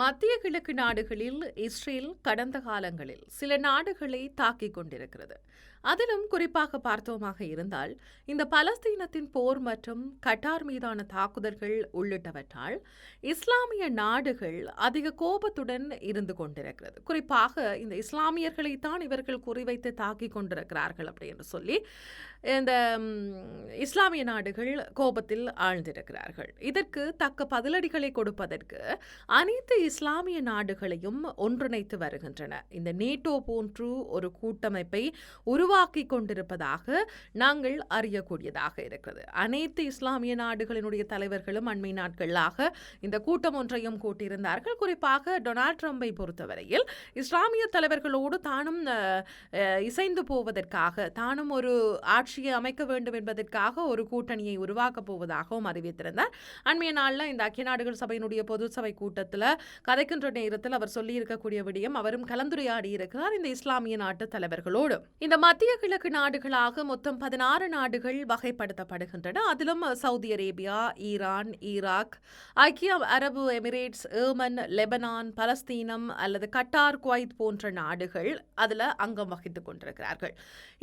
மத்திய கிழக்கு நாடுகளில் இஸ்ரேல் கடந்த காலங்களில் சில நாடுகளை தாக்கிக் கொண்டிருக்கிறது. அதிலும் குறிப்பாக பார்த்தோமாக இருந்தால் இந்த பலஸ்தீனத்தின் போர் மற்றும் கட்டார் மீதான தாக்குதல்கள் உள்ளிட்டவற்றால் இஸ்லாமிய நாடுகள் அதிக கோபத்துடன் இருந்து கொண்டிருக்கிறது. குறிப்பாக இந்த இஸ்லாமியர்களைத்தான் இவர்கள் குறிவைத்து தாக்கிக் கொண்டிருக்கிறார்கள் அப்படின்னு சொல்லி இந்த இஸ்லாமிய நாடுகள் கோபத்தில் ஆழ்ந்திருக்கிறார்கள். இதற்கு தக்க பதிலடிகளை கொடுப்பதற்கு அனைத்து இஸ்லாமிய நாடுகளையும் ஒன்றிணைத்து வருகின்றன. இந்த நேட்டோ போன்று ஒரு கூட்டமைப்பை உருவாக்கி கொண்டிருப்பதாக நாங்கள் அறியக்கூடியதாக இருக்கிறது. அனைத்து இஸ்லாமிய நாடுகளினுடைய தலைவர்களும் அண்மை நாட்களாக இந்த கூட்டம் ஒன்றையும் கூட்டியிருந்தார்கள். குறிப்பாக டொனால்ட் ட்ரம்பை பொறுத்தவரையில் இஸ்லாமிய தலைவர்களோடு தானும் இசைந்து போவதற்காக தானும் ஒரு ஆட்சியை அமைக்க வேண்டும் என்பதற்காக ஒரு கூட்டணியை உருவாக்கப் போவதாகவும் அறிவித்திருந்தார். அண்மைய நாளில் இந்த ஐக்கிய நாடுகள் சபையினுடைய பொது சபை கூட்டத்தில் கதைக்கின்ற நேரத்தில் அவர் சொல்லியிருக்கக்கூடிய விடயம் அவரும் கலந்துரையாடி இருக்கிறார் இந்த இஸ்லாமிய நாட்டு தலைவர்களோடு. இந்த மத்திய கிழக்கு நாடுகளாக மொத்தம் பதினாறு நாடுகள் வகைப்படுத்தப்படுகின்றன. அதிலும் சவுதி அரேபியா ஈரான் ஈராக் ஐக்கிய அரபு எமிரேட்ஸ் ஏமன் லெபனான் பலஸ்தீனம் அல்லது கட்டார் குவைத் போன்ற நாடுகள் அதில் அங்கம் வகித்துக் கொண்டிருக்கிறார்கள்.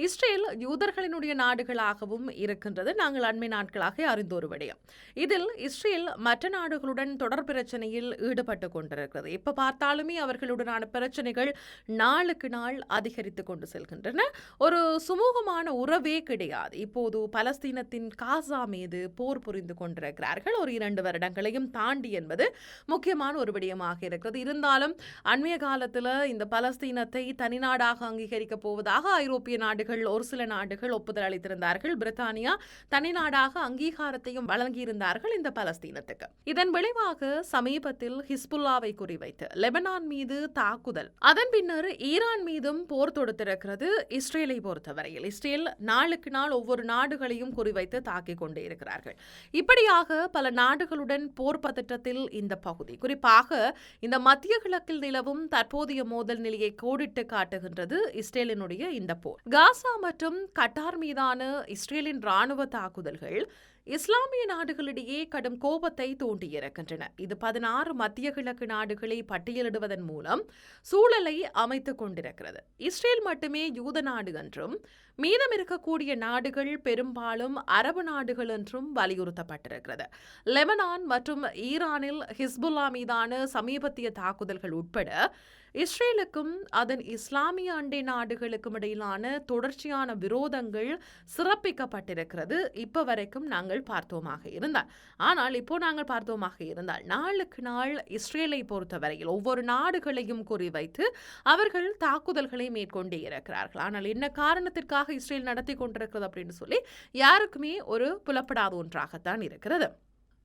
இஸ்ரேல் யூதர்களினுடைய நாடுகளாகவும் இருக்கின்றது. நாங்கள் அண்மை நாட்களாக அறிந்த ஒரு விடயம். இதில் இஸ்ரேல் மற்ற நாடுகளுடன் தொடர் பிரச்சனையில் ஈடுபட்டு கொண்டிருக்கிறது. எப்ப பார்த்தாலுமே அவர்களுடனான பிரச்சனைகள் நாளுக்கு நாள் அதிகரித்து கொண்டு செல்கின்றன. ஒரு சுமூகமான உறவே கிடையாது. இப்போது பலஸ்தீனத்தின் காசா மீது போர் புரிந்து கொண்டிருக்கிறார்கள். ஒரு இரண்டு வருடங்களையும் தாண்டி என்பது முக்கியமான ஒரு விடயமாக இருக்கிறது. இருந்தாலும் அண்மைய காலத்தில் இந்த பலஸ்தீனத்தை தனிநாடாக அங்கீகரிக்கப் போவதாக ஐரோப்பிய நாடுகள் ஒரு சில நாடுகள் ஒப்புதல் அளித்திருந்தார்கள். பிரித்தானியா தனிநாடாக அங்கீகாரத்தையும் வழங்கியிருந்தார்கள் இந்த பலஸ்தீனத்துக்கு. இதன் விளைவாக சமீபத்தில் ஹிஸ்புல்லாவை குறிவைத்து லெபனான் மீது தாக்குதல். அதன் பின்னர் ஈரான் மீதும் போர் தொடுத்திருக்கிறது இஸ்ரேலை பொறுத்தவரையில். இஸ்ரேல் நாளுக்கு நாள் ஒவ்வொரு நாடுகளையும் குறிவைத்து தாக்கிக் கொண்டே இருக்கிறார்கள். இப்படியாக பல நாடுகளுடன் போர் பதற்றத்தில் இந்த பகுதி. குறிப்பாக இந்த மத்திய கிழக்கில் நிலவும் தற்போதைய மோதல் நிலையை கோடிட்டு காட்டுகின்றது இஸ்ரேலினுடைய இந்த போர். காசா மற்றும் கட்டார் மீதான இஸ்ரேலின் ராணுவ தாக்குதல்கள் இஸ்லாமிய நாடுகளிடையே கடும் கோபத்தை தூண்டியிருக்கின்றன. இது பதினாறு மத்திய கிழக்கு நாடுகளை பட்டியலிடுவதன் மூலம் சூழலை அமைத்துக் கொண்டிருக்கிறது. இஸ்ரேல் மட்டுமே யூத நாடு என்றும் மீதம் இருக்கக்கூடிய நாடுகள் பெரும்பாலும் அரபு நாடுகள் என்றும் வலியுறுத்தப்பட்டிருக்கிறது. லெபனான் மற்றும் ஈரானில் ஹிஸ்புல்லா மீதான சமீபத்திய தாக்குதல்கள் உட்பட இஸ்ரேலுக்கும் அதன் இஸ்லாமிய அண்டை நாடுகளுக்கும் இடையிலான தொடர்ச்சியான விரோதங்கள் சிறப்பிக்கப்பட்டிருக்கிறது. இப்போ வரைக்கும் நாங்கள் பார்த்தோமாக இருந்தால். ஆனால் இப்போ நாங்கள் பார்த்தோமாக இருந்தால் நாளுக்கு நாள் இஸ்ரேலை பொறுத்தவரையில் ஒவ்வொரு நாடுகளையும் குறிவைத்து அவர்கள் தாக்குதல்களை மேற்கொண்டே இருக்கிறார்கள். ஆனால் என்ன காரணத்திற்காக இஸ்ரேல் நடத்தி கொண்டிருக்கிறது அப்படின்னு சொல்லி யாருக்குமே ஒரு புலப்படாத ஒன்றாகத்தான் இருக்கிறது.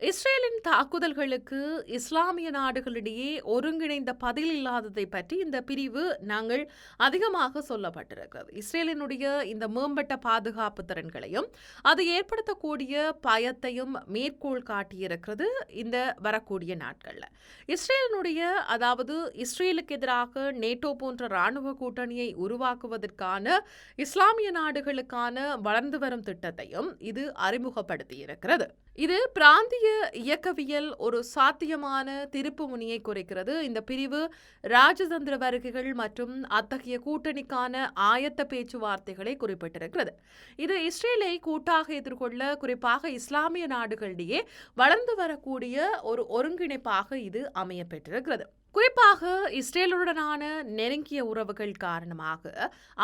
இஸ்ரேலின் தாக்குதல்களுக்கு இஸ்லாமிய நாடுகளிடையே ஒருங்கிணைந்த பதில் இல்லாததை பற்றி இந்த பிரிவு நாங்கள் அதிகமாக சொல்லப்பட்டிருக்கிறது. இஸ்ரேலினுடைய இந்த மேம்பட்ட பாதுகாப்பு திறன்களையும் அது ஏற்படுத்தக்கூடிய பயத்தையும் மேற்கோள் காட்டியிருக்கிறது இந்த வரக்கூடிய நாட்களில். இஸ்ரேலினுடைய அதாவது இஸ்ரேலுக்கு எதிராக நேட்டோ போன்ற இராணுவ கூட்டணியை உருவாக்குவதற்கான இஸ்லாமிய நாடுகளுக்கான வளர்ந்து வரும் திட்டத்தையும் இது அறிமுகப்படுத்தியிருக்கிறது. இது பிராந்திய இயக்கவியல் ஒரு சாத்தியமான திருப்பு முனியை குறைக்கிறது. இந்த பிரிவு ராஜதந்திர வருகைகள் மற்றும் அத்தகைய கூட்டணிக்கான ஆயத்த பேச்சுவார்த்தைகளை குறிப்பிட்டிருக்கிறது. இது இஸ்ரேலை கூட்டாக எதிர்கொள்ள குறிப்பாக இஸ்லாமிய நாடுகளிடையே வளர்ந்து வரக்கூடிய ஒரு ஒருங்கிணைப்பாக இது அமையப்பெற்றிருக்கிறது குறிப்பாக இஸ்ரேலுடனான நெருங்கிய உறவுகள் காரணமாக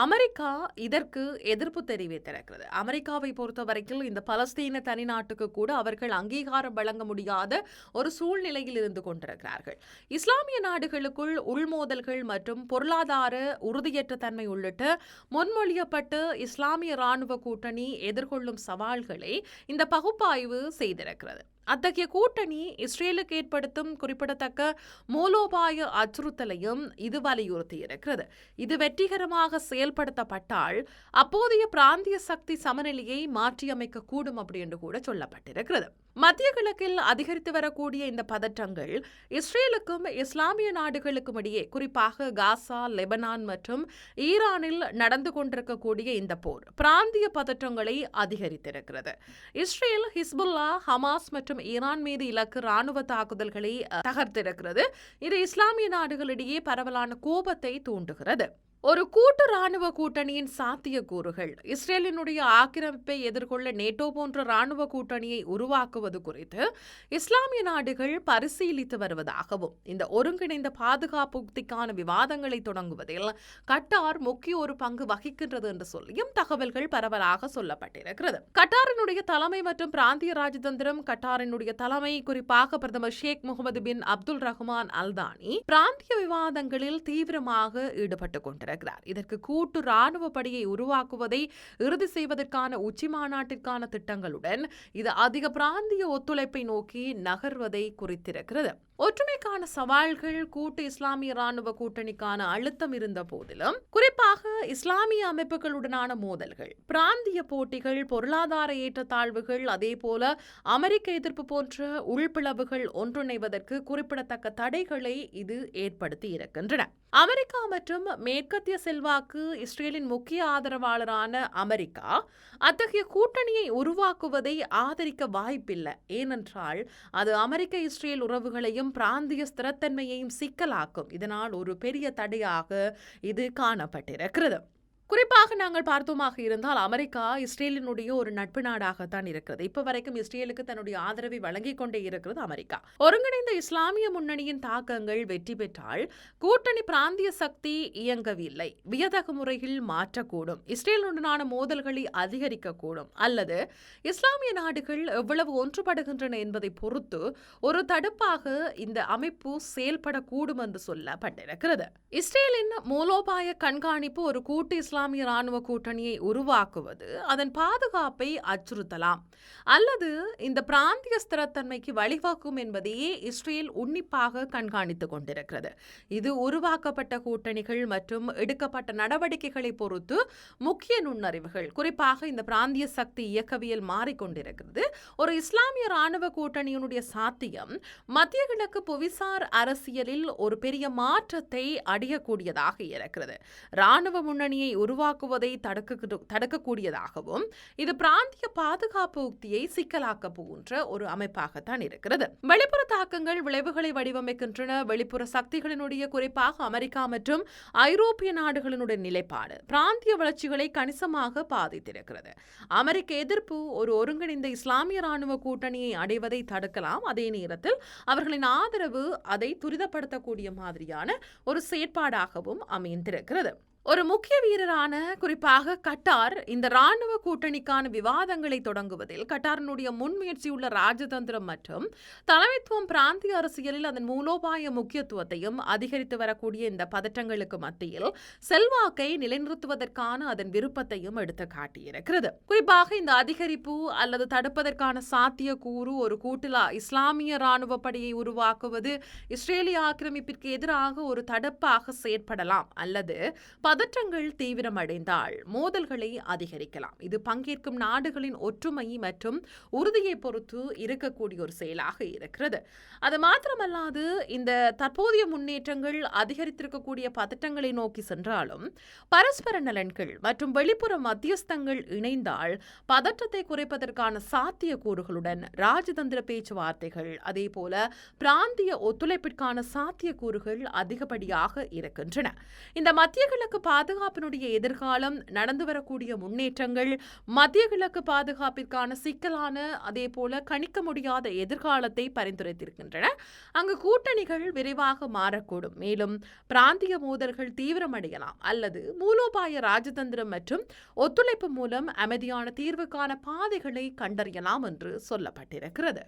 அமெரிக்கா இதற்கு எதிர்ப்பு தெரிவித்திருக்கிறது அமெரிக்காவை பொறுத்தவரையில் இந்த பலஸ்தீன தனிநாட்டுக்கு கூட அவர்கள் அங்கீகாரம் வழங்க முடியாத ஒரு சூழ்நிலையில் இருந்து கொண்டிருக்கிறார்கள். இஸ்லாமிய நாடுகளுக்குள் உள்மோதல்கள் மற்றும் பொருளாதார உறுதியற்ற தன்மை உள்ளிட்ட முன்மொழியப்பட்டு இஸ்லாமிய ராணுவ கூட்டணி எதிர்கொள்ளும் சவால்களை இந்த பகுப்பாய்வு செய்திருக்கிறது. அத்தகைய கூட்டணி இஸ்ரேலுக்கு ஏற்படுத்தும் குறிப்பிடத்தக்க மூலோபாய அச்சுறுத்தலையும் இது வலியுறுத்தியிருக்கிறது. இது வெற்றிகரமாக செயல்படுத்தப்பட்டால் அப்போதைய பிராந்திய சக்தி சமநிலையை மாற்றியமைக்க கூடும் அப்படி என்று கூட சொல்லப்பட்டிருக்கிறது. மத்திய கிழக்கில் அதிகரித்து வரக்கூடிய இந்த பதற்றங்கள் இஸ்ரேலுக்கும் இஸ்லாமிய நாடுகளுக்கும் இடையே குறிப்பாக காசா லெபனான் மற்றும் ஈரானில் நடந்து கொண்டிருக்கக்கூடிய இந்த போர் பிராந்திய பதற்றங்களை அதிகரித்திருக்கிறது. இஸ்ரேல் ஹிஸ்புல்லா ஹமாஸ் மற்றும் ஈரான் மீது இலக்கு ராணுவ தாக்குதல்களை தகர்த்திருக்கிறது. இது இஸ்லாமிய நாடுகளிடையே பரவலான கோபத்தை தூண்டுகிறது. ஒரு கூட்டு ராணுவ கூட்டணியின் சாத்தியக்கூறுகள். இஸ்ரேலினுடைய ஆக்கிரமிப்பை எதிர்கொள்ள நேட்டோ போன்ற ராணுவ கூட்டணியை உருவாக்குவது குறித்து இஸ்லாமிய நாடுகள் பரிசீலித்து வருவதாகவும் இந்த ஒருங்கிணைந்த பாதுகாப்பு உக்திக்கான விவாதங்களை தொடங்குவதில் கட்டார் முக்கிய ஒரு பங்கு வகிக்கின்றது என்று சொல்லியும் தகவல்கள் பரவலாக சொல்லப்பட்டிருக்கிறது. கட்டாரினுடைய தலைமை மற்றும் பிராந்திய ராஜதந்திரம் கட்டாரினுடைய தலைமை குறிப்பாக பிரதமர் Sheikh Mohammed bin Abdul Rahman Al Thani பிராந்திய விவாதங்களில் தீவிரமாக ஈடுபட்டுக் கொண்டிருக்கிறார். வருகிறார் இதற்கு கூட்டு ராணுவ படையை உருவாக்குவதை இறுதி செய்வதற்கான உச்சி மாநாட்டிற்கான திட்டங்களுடன் இது அதிக பிராந்திய ஒத்துழைப்பை நோக்கி நகர்வதை குறித்திருக்கிறது. ஒற்றுமைக்கான சவால்கள் கூட்டு இஸ்லாமிய ராணுவ கூட்டணிக்கான அழுத்தம் இருந்த போதிலும் குறிப்பாக இஸ்லாமிய அமைப்புகளுடனான மோதல்கள் பிராந்திய போட்டிகள் பொருளாதார ஏற்றத்தாழ்வுகள் அதே போல அமெரிக்க எதிர்ப்பு போன்ற உள்பிளவுகள் ஒன்றிணைவதற்கு குறிப்பிடத்தக்க தடைகளை இது ஏற்படுத்தி இருக்கின்றன. அமெரிக்கா மற்றும் மேற்கத்திய செல்வாக்கு இஸ்ரேலின் முக்கிய ஆதரவாளரான அமெரிக்கா அத்தகைய கூட்டணியை உருவாக்குவதை ஆதரிக்க வாய்ப்பில்லை. ஏனென்றால் அது அமெரிக்க இஸ்ரேல் உறவுகளையும் பிராந்திய ஸ்திரத்தன்மையையும் சிக்கலாக்கும். இதனால் ஒரு பெரிய தடையாக இது காணப்பட்டிருக்கிறது. குறிப்பாக நாங்கள் பார்த்தோமாக இருந்தால் அமெரிக்கா இஸ்ரேலினுடைய ஒரு நட்பு நாடாகத்தான் இருக்கிறது. இப்ப வரைக்கும் இஸ்ரேலுக்கு தன்னுடைய ஆதரவை வழங்கிக் கொண்டே இருக்கிறது அமெரிக்கா. ஒருங்கிணைந்த இஸ்லாமிய முன்னணியின் தாக்கங்கள் வெற்றி பெற்றால் கூட்டணி பிராந்திய சக்தி இயங்கவில்லை. வியதகு முறையில் மாற்றக்கூடும். இஸ்ரேலுடனான மோதல்களை அதிகரிக்கக்கூடும். அல்லது இஸ்லாமிய நாடுகள் எவ்வளவு ஒன்றுபடுகின்றன என்பதை பொறுத்து ஒரு தடுப்பாக இந்த அமைப்பு செயல்படக்கூடும் என்று சொல்லப்பட்டிருக்கிறது. இஸ்ரேலின் மூலோபாய கண்காணிப்பு ஒரு கூட்டு இஸ்லாம் இஸ்லாமிய இராணுவ கூட்டணியை உருவாக்குவது அதன் பாதுகாப்பை அச்சுறுத்தலாம். அல்லது இந்த பிராந்திய ஸ்திரத்தன்மைக்கு வழிவகுக்கும் என்பதையே இஸ்ரேல் உன்னிப்பாக கண்காணித்துக் கொண்டிருக்கிறது. இது உருவாக்கப்பட்ட கூட்டணிகள் மற்றும் எடுக்கப்பட்ட நடவடிக்கைகளை பொறுத்து முக்கிய நுண்ணறிவுகள் குறிப்பாக இந்த பிராந்திய சக்தி இயக்கவியல் மாறிக்கொண்டிருக்கிறது. ஒரு இஸ்லாமிய ராணுவ கூட்டணியினுடைய சாத்தியம் மத்திய கிழக்கு புவிசார் அரசியலில் ஒரு பெரிய மாற்றத்தை அடையக்கூடியதாக இருக்கிறது. ராணுவ முன்னணியை உருவாக்குவதை தடுக்க தடுக்கக்கூடியதாகவும் இது பிராந்திய பாதுகாப்பு உக்தியை சிக்கலாக்க போன்ற ஒரு அமைப்பாகத்தான் இருக்கிறது. வெளிப்புற தாக்கங்கள் விளைவுகளை வடிவமைக்கின்றன. வெளிப்புற சக்திகளினுடைய குறிப்பாக அமெரிக்கா மற்றும் ஐரோப்பிய நாடுகளினுடைய நிலைப்பாடு பிராந்திய வளர்ச்சிகளை கணிசமாக பாதித்திருக்கிறது. அமெரிக்க எதிர்ப்பு ஒரு ஒருங்கிணைந்த இஸ்லாமிய ராணுவ கூட்டணியை அடைவதை தடுக்கலாம். அதே நேரத்தில் அவர்களின் ஆதரவு அதை துரிதப்படுத்தக்கூடிய மாதிரியான ஒரு செயற்பாடாகவும் அமைந்திருக்கிறது. ஒரு முக்கிய வீரரான குறிப்பாக கட்டார் இந்த ராணுவ கூட்டணிக்கான விவாதங்களை தொடங்குவதில் கட்டாரினுடைய முன்முயற்சியுள்ள ராஜதந்திரம் மற்றும் தலைமைத்துவம் பிராந்திய அரசியலில் அதன் மூலோபாய முக்கியத்துவத்தையும் அதிகரித்து வரக்கூடிய இந்த பதற்றங்களுக்கு மத்தியில் செல்வாக்கை நிலைநிறுத்துவதற்கான அதன் விருப்பத்தையும் எடுத்து காட்டியிருக்கிறது. குறிப்பாக இந்த அதிகரிப்பு அல்லது தடுப்பதற்கான சாத்திய கூறு ஒரு கூட்டிலா இஸ்லாமிய ராணுவ படையை உருவாக்குவது இஸ்ரேலிய ஆக்கிரமிப்பிற்கு எதிராக ஒரு தடுப்பாக செயற்படலாம் அல்லது பதற்றங்கள் தீவிரமடைந்தால் மோதல்களை அதிகரிக்கலாம். இது பங்கேற்கும் நாடுகளின் ஒற்றுமை மற்றும் உறுதியை பொறுத்து இருக்கக்கூடிய ஒரு செயலாக இருக்கிறது. அது மாத்திரமல்லாது இந்த தற்போதைய முன்னேற்றங்கள் அதிகரித்திருக்கக்கூடிய பதற்றங்களை நோக்கி சென்றாலும் பரஸ்பர நலன்கள் மற்றும் வெளிப்புற மத்தியஸ்தங்கள் இணைந்தால் பதற்றத்தை குறைப்பதற்கான சாத்திய கூறுகளுடன் ராஜதந்திர பேச்சுவார்த்தைகள் அதே போல பிராந்திய ஒத்துழைப்பிற்கான சாத்திய கூறுகள் அதிகப்படியாக இருக்கின்றன. இந்த மத்திய கிழக்கு பாதுகாப்பினுடைய எதிர்காலம் நடந்து வரக்கூடிய முன்னேற்றங்கள் மத்திய கிழக்கு பாதுகாப்பிற்கான சிக்கலான அதே போல கணிக்க முடியாத எதிர்காலத்தை பரிந்துரைத்திருக்கின்றன. அங்கு கூட்டணிகள் விரைவாக மாறக்கூடும். மேலும் பிராந்திய மோதல்கள் தீவிரமடையலாம். அல்லது மூலோபாய ராஜதந்திரம் மற்றும் ஒத்துழைப்பு மூலம் அமைதியான தீர்வுக்கான பாதைகளை கண்டறியலாம் என்று சொல்லப்பட்டிருக்கிறது.